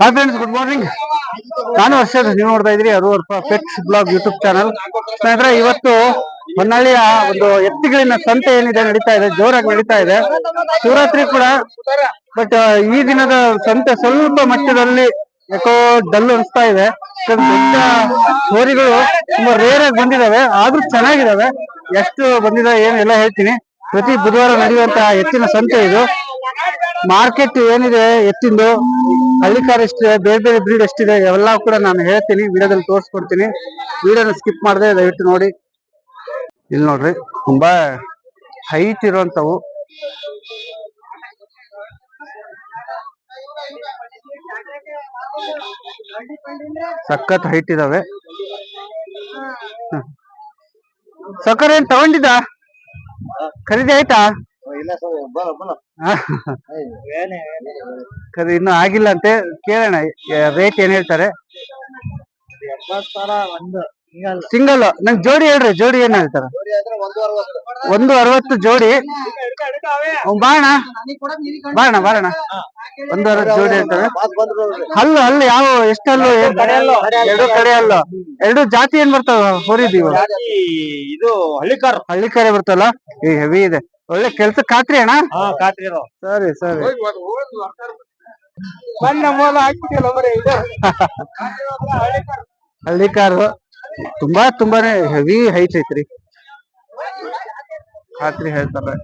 Hi friends good morning ನಾನು ವರ್ಷ ನೀವು ನೋಡ್ತಾ ಇದ್ರಿ ಅರುವರ್ ಪೆಟ್ಸ್ ಬ್ಲಾಗ್ ಯೂಟ್ಯೂಬ್ ಚಾನಲ್ ಸ್ನೇಹಿತರೆ, ಇವತ್ತು ಹೊನ್ನಾಳಿಯ ಒಂದು ಎತ್ತಿಗಳಿನ ಸಂತೆ ಏನಿದೆ ನಡೀತಾ ಇದೆ, ಜೋರಾಗಿ ನಡೀತಾ ಇದೆ. ಶಿವರಾತ್ರಿ ಕೂಡ ಬಟ್ ಈ ದಿನದ ಸಂತೆ ಸ್ವಲ್ಪ ಮಟ್ಟದಲ್ಲಿ ಯಾಕೋ ಡಲ್ ಅನಿಸ್ತಾ ಇದೆ. ದೊಡ್ಡ ಹೋರಿಗಳು ತುಂಬಾ ರೇರ್ ಆಗಿ ಬಂದಿದಾವೆ, ಆದ್ರೂ ಚೆನ್ನಾಗಿದಾವೆ. ಎಷ್ಟು ಬಂದಿದೆ ಏನು ಎಲ್ಲ ಹೇಳ್ತೀನಿ. ಪ್ರತಿ ಬುಧವಾರ ನಡೆಯುವಂತಹ ಎತ್ತಿನ ಸಂತೆ ಇದು. ಮಾರ್ಕೆಟ್ ಏನಿದೆ, ಎತ್ತಿಂದು ಹಳ್ಳಿಕಾರ ಎಷ್ಟಿದೆ, ಬೇರೆ ಬೇರೆ ಬ್ರೀಡ್ ಎಷ್ಟಿದೆ ಎಲ್ಲ ಕೂಡ ನಾನು ಹೇಳ್ತೀನಿ, ವಿಡಿಯೋದಲ್ಲಿ ತೋರಿಸ್ಕೊಡ್ತೀನಿ. ವಿಡಿಯೋನ ಸ್ಕಿಪ್ ಮಾಡದೆ, ದಯವಿಟ್ಟು ನೋಡಿ. ಇಲ್ಲಿ ನೋಡ್ರಿ, ತುಂಬಾ ಹೈಟ್ ಇರುವಂತವು ಸಖತ್ ಹೈಟ್ ಇದಾವೆ. ಸಕ್ಕರೆ ಏನ್ ತಗೊಂಡಿದ್ದ? ಖರೀದಿ ಆಯ್ತಾ? ಖರೀದಿ ಇನ್ನೂ ಆಗಿಲ್ಲ ಅಂತೆ ಕೇಳೋಣ. ರೇಟ್ ಏನ್ ಹೇಳ್ತಾರೆ? ಸಿಂಗಲ್. ನಂಗೆ ಜೋಡಿ ಹೇಳ್ರಿ ಜೋಡಿ ಏನ್ ಹೇಳ್ತಾರ? ಒಂದು ಅರವತ್ತು. ಜೋಡಿ. ಬಾಣ ಬಾಣ ಬಾಣ ಒಂದು ಅರವತ್ತು ಜೋಡಿ ಹೇಳ್ತಾರೆ. ಹಲ್ಲು ಹಲ್ಲು ಯಾವ ಎಷ್ಟು ಹಲ್ಲು ಏನ್ ಎರಡು ಕಡೆ ಅಲ್ಲ ಎರಡು ಜಾತಿ ಏನ್ ಬರ್ತಾವ? ಹೊರಿದೀವ ಇದು ಹಳ್ಳಿಕಾರ್. ಹಳ್ಳಿ ಕಡೆ ಬರ್ತಲ್ಲ? ಈ ಹೆವಿ ಇದೆ. ಒಳ್ಳೆ ಕೆಲ್ಸ ಖಾತ್ರಿ ಅಣ್ಣ? ಹಾ ಖಾತ್ರಿ ಸರಿ ಸರಿ. ಬಣ್ಣ ಮೂಲ ಹಾಕ್ಬಿಟ್ಟಿಲ್ಲ ಬರೀ ಇದು. ಹಳ್ಳಿ ಕಾರು. ತುಂಬಾ ತುಂಬಾನೇ ಹೆವಿ ಹೈಟ್ ಐತ್ರಿ. ಖಾತ್ರಿ ಹೇಳ್ತಾರೆ.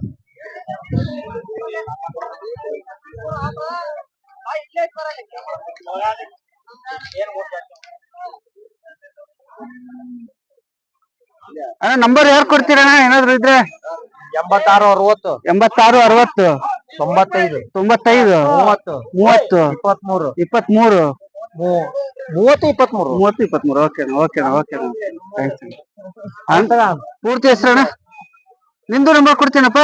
ಅಣ್ಣ ನಂಬರ್ ಯಾರು ಕೊಡ್ತೀರಣ್ಣ? ಏನಾದ್ರು ಇದ್ರೆ? ಎಂಬತ್ತಾರು ಅರವತ್ತು. ಎಂಬತ್ತಾರು ಅರವತ್ತು. ತೊಂಬತ್ತೈದು. ತೊಂಬತ್ತೈದು. ಮೂವತ್ತು. ಮೂವತ್ತು. ಇಪ್ಪತ್ಮೂರು. ಇಪ್ಪತ್ಮೂರು. ಮೂವತ್ತು ಇಪ್ಪತ್ಮೂರು. ಮೂವತ್ತು ಇಪ್ಪತ್ಮೂರು. ಓಕೆನಾ ಓಕೆನಾ ಓಕೆನಾ ಥ್ಯಾಂಕ್ಸ್ ಪೂರ್ತಿ ಹೆಸರಣ್ಣ ನಿಂದು ನಂಬರ್ ಕೊಡ್ತೀನಪ್ಪ?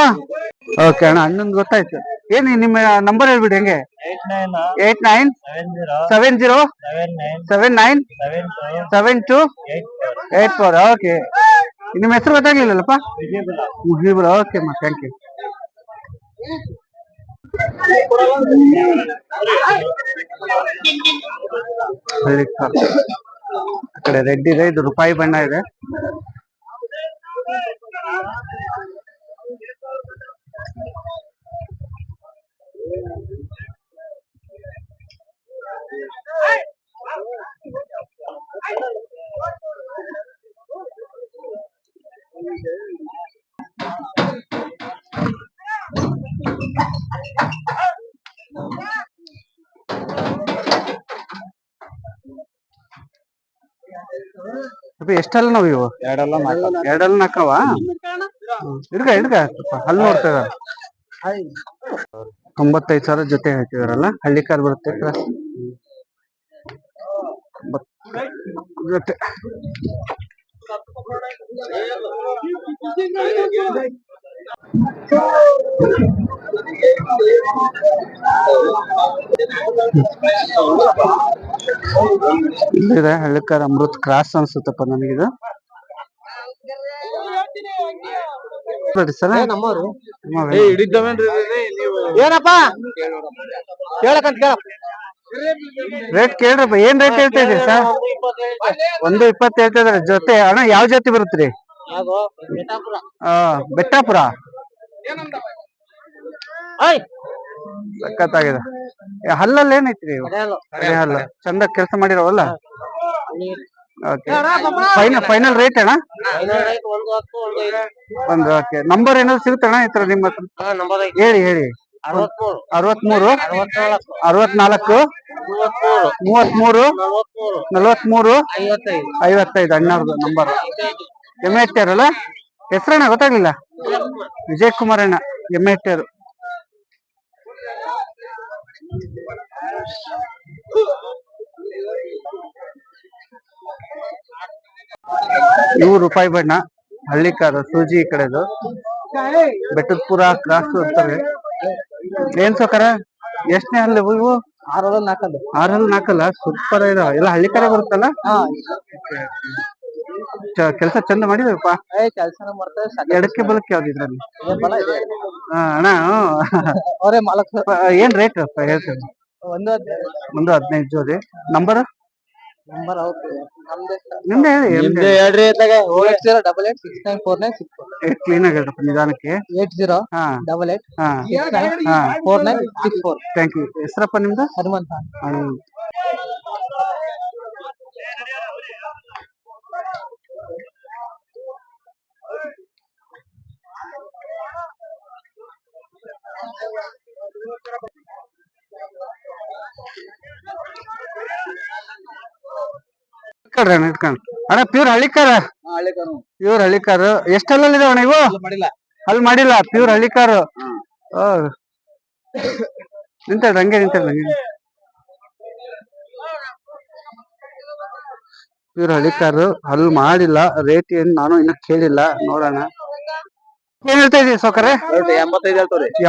ಓಕೆ ಅಣ್ಣ ಅಣ್ಣಂದು ಗೊತ್ತಾಯ್ತು. ಏನ್ ನಿಮ್ಮ ನಂಬರ್ ಹೇಳ್ಬಿಡಿ ಹೆಂಗೆ? Eight nine seven zero seven nine seven two eight four okay ನಿಮ್ಮ ಹೆಸರು ಗೊತ್ತಾಗ್ಲಿಲ್ಲಲ್ಲಪ್ಪ? ವಿಜಯಪುರ ಮುಜೀಬ್ ಓಕೆ ಮಾ ಥ್ಯಾಂಕ್ ಯು. ಆ ಕಡೆ ರೆಡ್ ಇದೆ, ಇದು ರೂಪಾಯಿ ಬಣ್ಣ ಇದೆ. ಎಷ್ಟಲ್ಲ ನಾವು ಇವು? ಎರಡೆಲ್ಲ ಎರಡಲ್ಲ ನಾಕವ ಹಿಡ್ಕ ಹಿಡ್ಕ ಹಲ್ಲು ನೋಡ್ತಾ ತೊಂಬತ್ತೈದು ಸಾವಿರ ಜೊತೆ ಹಾಕಿದಾರಲ್ಲ? ಹಳ್ಳಿ ಕಾರ್ ಬರುತ್ತೆ ಜೊತೆ. ಇಲ್ಲಿದೆ ಹಳ್ಳಿಕಾರ ಅಮೃತ್ ಕ್ರಾಸ್ ಅನ್ಸುತ್ತಪ್ಪ ನನಗಿದು. ನೋಡಿ ಸರ್ ಏನಪ್ಪ? ಕೇಳಕಂತ ಕೇಳ. ರೇಟ್ ಕೇಳ್ರಪ್ಪ ಏನ್ ರೇಟ್ ಹೇಳ್ತಾ ಇದೀರಿ ಸರ್? ಒಂದು ಇಪ್ಪತ್ತು ಹೇಳ್ತಾ ಇದಾರೆ ಜೊತೆ ಅಣ್ಣ ಯಾವ ಜೊತೆ ಬರುತ್ತೀರಿ ಬೆಟ್ಟಾಪುರ. ಸಖತ್ತಾಗಿದೆ. ಏ, ಹಲ್ಲಲ್ಲಿ ಏನೈತ್ರಿ ಹಲ್ಲ. ಚಂದ ಕೆಲಸ ಮಾಡಿರವಲ್ಲ? ಫೈನಲ್ ಫೈನಲ್ ರೇಟ್ ಅಣ್ಣ? ಒಂದು ಓಕೆ. ನಂಬರ್ ಏನಾದ್ರು ಸಿಗುತ್ತಣ್ಣ ಈ ತರ ನಿಮ್ಮ ಹೇಳಿ ಹೇಳಿ. ಅರವತ್ಮೂರು. ಅರವತ್ನಾಲ್ಕು. ಮೂವತ್ಮೂರು. ನಲ್ವತ್ಮೂರು. ಐವತ್ತೈದು. ಅಣ್ಣವ್ರದ್ದು ನಂಬರ್ ಎಂ ಅಲ್ಲ? ಹೆಸರಣ್ಣ ಗೊತ್ತಾಗ್ಲಿಲ್ಲ? ವಿಜಯ್ ಕುಮಾರ್. ಅಣ್ಣ ಎಂ ಎಟ್ಟರು ಇವು ರೂಪಾಯಿ ಬಣ್ಣ ಹಳ್ಳಿ ಕಾರು ಸೂಜಿ ಈ ಕಡೆದು. ಬೆಟ್ಟದಪುರ ಕ್ರಾಸ್ ಅಂತಾರೆ ಏನ್ ಸೋಕರ? ಎಷ್ಟನೇ ಹಲ್ಲು ಇವು? ಇವು ಆರಲ್ಲ ನಾಲ್ಕಲ್ಲ. ಆರಲ್ಲಿ ನಾಲ್ಕಲ್ಲ? ಸೂಪರ್ ಇದಾವ. ಎಲ್ಲ ಹಳ್ಳಿ ಕಡೆ ಬರುತ್ತಲ್ಲ ಕೆಲಸ ಚಂದ ಮಾಡಿದ್ರಪ್ಪ. ಏ ಕೆಲಸನ ಮಾಡ್ತಾರೆ ಎಡಕ್ಕೆ ಬಲಕ್ಕೆ ಯಾವ್ದು ಇದ್ರಲ್ಲಿ? ಹಾ, ಅಣ್ಣ. ಅವರೇ ಮಾಲಕ್ ಏನ್ ರೇಟ್ ಹೇಳ್ತೇನೆ ಒಂದು ಹದಿನೈದು. ಒಂದು ಹದಿನೈದು ಜೋಡಿ. ನಂಬರ್ ನಂಬರ್ ಹೌದು. ನಮ್ದೇ ನಿಮ್ದೆ ಹೇಳಿ ನಿಮ್ದೇ ಹೇಳ್ರಿ eight zero double eight six nine four nine six clean ಆಗಿ ಹೇಳ್ರಪ್ಪ ನಿಧಾನಕ್ಕೆ. ಏಟ್ ಜೀರೋ ಹಾ. ಡಬಲ್ ಏಟ್ ಹಾ. ಹಾ four nine six four. Thank you ಹೆಸರಪ್ಪ ನಿಮ್ದು? ಹನುಮಂತ. ಇಟ್ಕೊಳ್ರಿ ಅಣ್ಣ ಇಟ್ಕೊಂಡು ಅಣ್ಣ ಪ್ಯೂರ್ ಹಳ್ಳಿಕಾರ? ಪ್ಯೂರ್ ಹಳ್ಳಿಕಾರು. ಎಷ್ಟೆಲ್ಲ ಇದಾವಣ್ಣ ಇವು ಮಾಡಿಲ್ಲ. ಅಲ್ಲಿ ಮಾಡಿಲ್ಲ ಪ್ಯೂರ್ ಹಳ್ಳಿಕಾರು. ನಿಂತಳ್ರಿ ಹಂಗೆ ನಿಂತಳ್ರಿ ಹಂಗೆ. ಪ್ಯೂರ್ ಹಳ್ಳಿಕಾರು ಅಲ್ಲಿ ಮಾಡಿಲ್ಲ ರೇಟ್ ಏನ್ ನಾನು ಇನ್ನ ಕೇಳಿಲ್ಲ ನೋಡೋಣ. ಏನ್ ಹೇಳ್ತಾ ಇದೀವಿ ಸೌಕರ್ಯ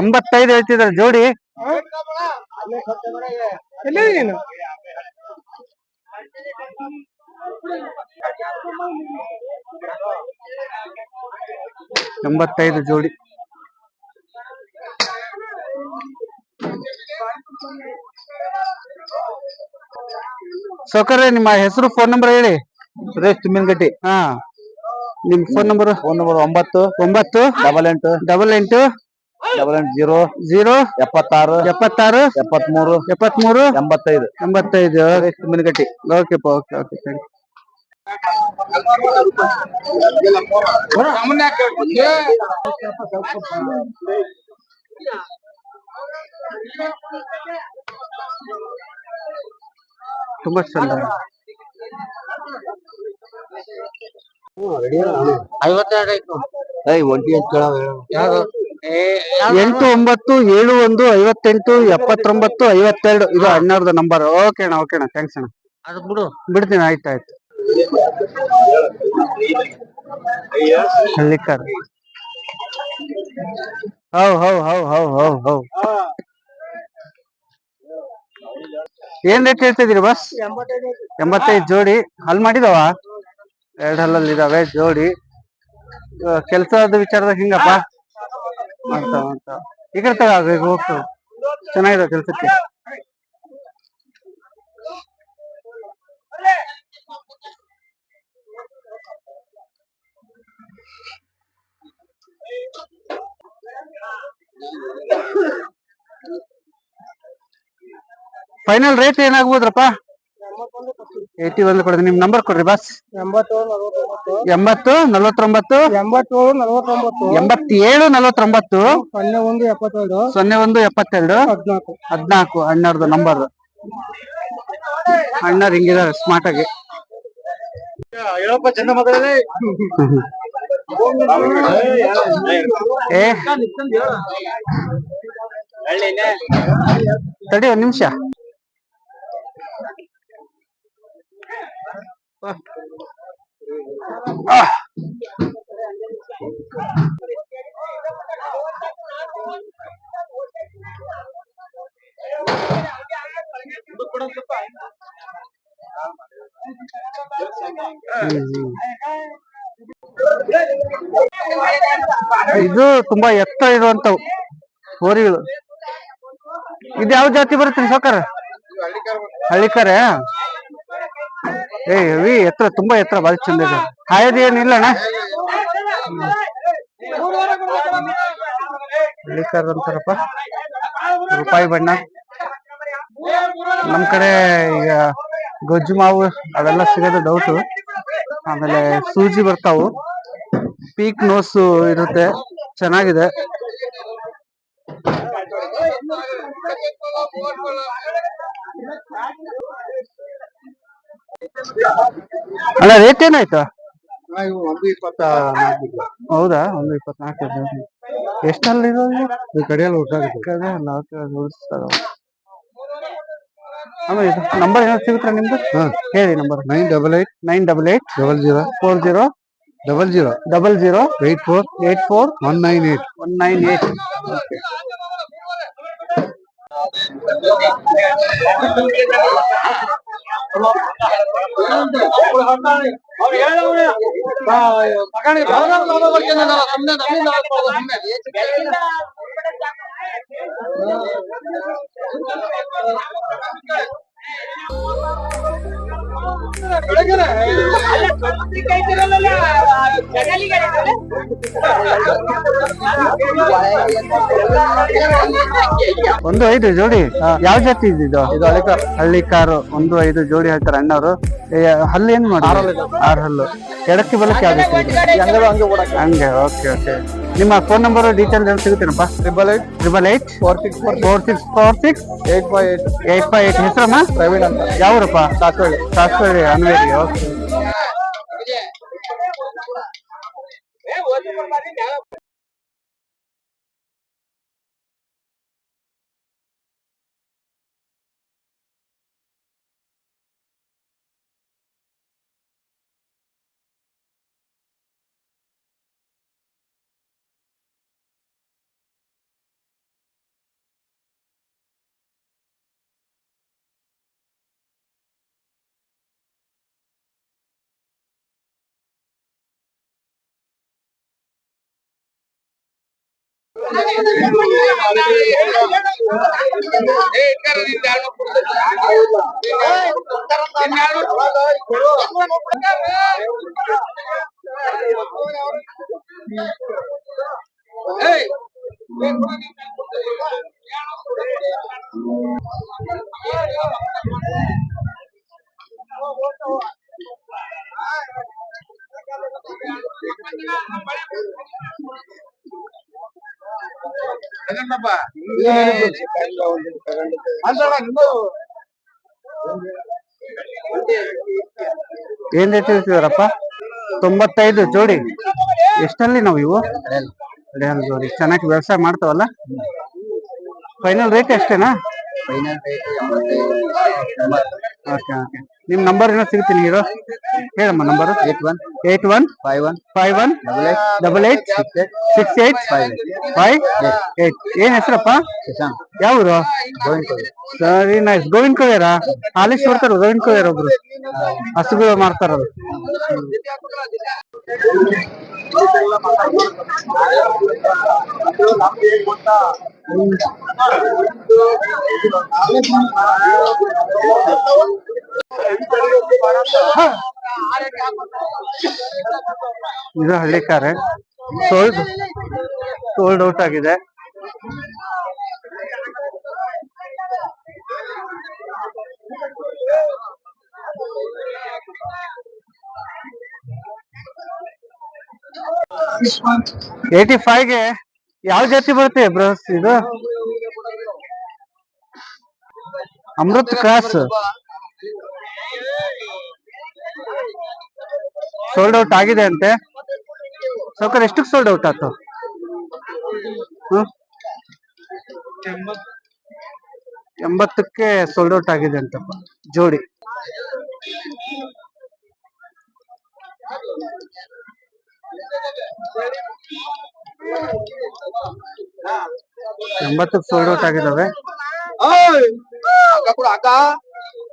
ಎಂಬತ್ತೈದು ಹೇಳ್ತಿದಾರೆ ಜೋಡಿ. ಎಂಬತ್ತೈದು ಜೋಡಿ. ಸೌಕರ್ಯ ನಿಮ್ಮ ಹೆಸರು ಫೋನ್ ನಂಬರ್ ಹೇಳಿ. ಸುರೇಶ್ ತುಮ್ಮಿನಗಟ್ಟಿ ಹಾ. ನಿಮ್ ಫೋನ್ ನಂಬರ್ ಫೋನ್ ನಂಬರ್ ಒಂಬತ್ತು ಒಂಬತ್ತು ಡಬಲ್ ಎಂಟು ಡಬಲ್ ಎಂಟು ಡಬಲ್ ಎಂಟು ಜೀರೋ ಜೀರೋ ಎಪ್ಪತ್ತಾರು ಎಪ್ಪತ್ತಾರು ಎಪ್ಪತ್ಮೂರು ಎಪ್ಪತ್ಮೂರು ಎಂಬತ್ತೈದು. ಎಂಬತ್ತೈದು. Tumminagatti okay okay okay thank ತುಂಬಾ ಚಂದ ಎಂಟು ಒಂಬತ್ತು ಏಳು ಒಂದು ಐವತ್ತೆಂಟು ಎಪ್ಪತ್ತೊಂಬತ್ತು ಐವತ್ತೆರಡು. ಇದು ಹನ್ನೆರಡು ನಂಬರ್. ಓಕೆ ಅಣ್ಣ ಓಕೆ ಅಣ್ಣ. ಥ್ಯಾಂಕ್ಸ್ ಅಣ್ಣ. ಅದು ಬಿಡು. ಬಿಡ್ತೀನಿ ಆಯ್ತು ಆಯ್ತು ಹಳ್ಳಿಕಾರ್ ಹೌ ಹೌ ಹೌ ಹೌ ಹೌ ಹೌ. ಏನ್ ರೇಟ್ ಹೇಳ್ತಿದ್ದೀರಿ ಬಸ್ ಎಂಬತ್ತೈದು ಜೋಡಿ. ಹಲ್ ಮಾಡಿದವ? ಎರಡು ಹಲ್ಲಲ್ಲಿ ಇದಾವೆ, ಜೋಡಿ. ಕೆಲಸದ ವಿಚಾರದಾಗ ಹಿಂಗಪ್ಪ? ಮಾಡ್ತಾವ ಮಾಡ್ತಾವ. ಈ ಕಡೆ ಈಗ ಹೋಗ್ತಾವ. ಚೆನ್ನಾಗಿದೆ ಕೆಲ್ಸಕ್ಕೆ. Final rate ಏನಾಗ್ಬೋದ್ರಪ್ಪ? ಏಟಿ ಒಂದು ಕೊಡ್ರಿ ನಿಮ್ ನಂಬರ್ ಕೊಡ್ರಿ ಬಸ್ ಎಂಬತ್ತು, ನಲವತ್ತೊಂಬತ್ತು, ಎಂಬತ್ತೇಳು ನಲವತ್ತೊಂಬತ್ತು ಎಂಬತ್ತೇಳು ನಲವತ್ತೊಂಬತ್ತು ಸೊನ್ನೆ ಒಂದು ಎಪ್ಪತ್ತೇಳು ಸೊನ್ನೆ ಒಂದು ಎಪ್ಪತ್ತೆರಡು, ಹದಿನಾಲ್ಕು ಅಣ್ಣರ್ದು ನಂಬರ್ ಅಣ್ಣರ್ ಹಿಂಗಿದಾರೆ ಸ್ಮಾರ್ಟ್ ಆಗಿ. ಏ. ತಡಿ ಒಂದ್ ನಿಮಿಷ. ಇದು ತುಂಬಾ ಎತ್ತರ ಇರುವಂತವು ಹೋರಿಗಳು. ಇದು ಯಾವ ಜಾತಿ ಬರುತ್ತೆ ಸಾಕಾರ? ಹಳ್ಳಿಕರ. ಏ ಎತ್ತರ, ತುಂಬಾ ಎತ್ತರ, ಬಾರಿ ಚಂದ ಇದೆ. ಹಾಯದ್ ಏನಿಲ್ಲ ಅಣ್ಣ. ಹಳ್ಳಿಕರ ಅಂತಾರಪ್ಪ? ರೂಪಾಯಿ ಬಣ್ಣ. ನಮ್ ಕಡೆ ಈಗ ಗೊಜ್ಜು ಮಾವು, ಅದೆಲ್ಲ ಸಿಗೋದು ಡೌಟು ಆಮೇಲೆ ಸೂಜಿ ಬರ್ತಾವು. ಪೀಕ್ ನೋಸು ಇರುತ್ತೆ. ಚೆನ್ನಾಗಿದೆ. ಅಲ್ಲ ರೇಟ್ ಏನಾಯ್ತು? ಒಂದು ಇಪ್ಪತ್ತ ಹೌದಾ? ಒಂದು ಇಪ್ಪತ್ನಾಲ್ಕು ಎಷ್ಟಲ್ಲಿ ಇರೋದು ಈ ಕಡೆಯಲ್ಲಿ ಹುಟ್ಟಾಗುತ್ತೆ ಕಡೆ ನಾಲ್ಕು ಉಳಿಸ್ತಾರ ಆಮೇಲೆ ಇದು ನಂಬರ್ ಏನೋ ಸಿಗುತ್ತಾ ನಿಮ್ದು? ಹೇಳಿ number nine double eight. Nine double eight. Double zero. Four zero. Double zero. Double zero. Eight four. Eight four. One nine eight. One nine eight. ಮಗನಿಗೆ ಭಾವನೆ ಭಾವ ಬರ್ತೀನಿ ನಾನು ಸುಮ್ಮನೆ ನಮ್ಮಿ ನಾಲ್ಕು ಸುಮ್ಮನೆ Thank you. ಒಂದು ಐದು ಜೋಡಿ. ಯಾವ ಜಾತಿ ಇದ್ದಿದ್ದು ಇದು? ಹಳ್ಳಿ ಕಾರ್ ಹಳ್ಳಿ ಕಾರು ಒಂದು ಐದು ಜೋಡಿ ಹೇಳ್ತಾರೆ ಅಣ್ಣವರು. ಹಲ್ಲು ಏನ್ ಮಾಡಿ ಆರು ಹಲ್ಲು ಎಡಕ್ಕೆ ಬಲಕ್ಕೆ ಯಾವ್ದು ಹಂಗೆ ಓಕೆ ಓಕೆ. ನಿಮ್ಮ ಫೋನ್ ನಂಬರ್ ಡೀಟೇಲ್ ಏನು ಸಿಗುತ್ತೇನಪ್ಪ? Triple eight triple eight four six four four six four six eight five eight eight five eight ಹೆಸರಮ್ಮ Praveen ಅಂತ. ಯಾವೂರಪ್ಪ? ಸಾಸ್ವಳ್ಳಿ ಸಾಸ್ವೇರಿ ಅನ್ವೇರಿ ಓಕೆ ಬಳಿ ಏನ್ ರೇಟ್ ಹೇಳ್ತಿದಾರಪ್ಪ? ತೊಂಬತ್ತೈದು ಜೋಡಿ. ಎಷ್ಟಲ್ಲಿ ನಾವು ಇವು? ಅಡಿಯಲ್ ಜೋಡಿ. ಚೆನ್ನಾಗಿ ವ್ಯವಸಾಯ ಮಾಡ್ತಾವಲ್ಲ? Final rate ಎಷ್ಟೇನಾ? Okay okay. ನಿಮ್ ನಂಬರ್ ಏನೋ ಸಿಗ್ತೀನಿ ಹೀರೋ ಹೇಳಮ್ಮ number eight one. Eight one five one five one double eight double eight six eight five five eight ಏನ್ ಹೆಸರಪ್ಪ? ಶಶಾಂಕ್ ಯಾವ್ದು ಗೋವಿಂದ್ ಕೋವಿ ಸರಿ ನೈಸ್ ಗೋವಿಂದ್ ಕೋಯ್ಯಾರ ಹಾಲಿಸ್ ಬರ್ತಾರ ಗೋವಿಂದ್ ಕೋಯ್ಯಾರ ಒಬ್ರು. ಹಸುಗಳು ಮಾಡ್ತಾರಲ್ಲ ಇದು ಹಳ್ಳಿ ಕಾರೆ. ಸೋಲ್ಡ್ ಸೋಲ್ಡ್ ಔಟ್ ಆಗಿದೆ. ಏಟಿ ಗೆ ಯಾವ ಜಾತಿ ಬರುತ್ತೆ ಬ್ರಸ್ ಇದು? ಅಮೃತ್ ಕ್ರಾಸ್. ಸೋಲ್ಡ್ ಔಟ್ ಆಗಿದೆ ಅಂತೆ. ಸೌಕರ್ ಎಷ್ಟಕ್ಕೆ ಸೋಲ್ಡ್ ಔಟ್ ಆಯ್ತು? ಎಂಬತ್ತಕ್ಕೆ ಸೋಲ್ಡ್ ಔಟ್ ಆಗಿದೆ ಅಂತಪ್ಪ. ಜೋಡಿ. ಎಂಬತ್ತಕ್ಕೆ ಸೋಲ್ಡ್ ಔಟ್ ಆಗಿದಾವೆ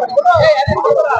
పట్టుకోరా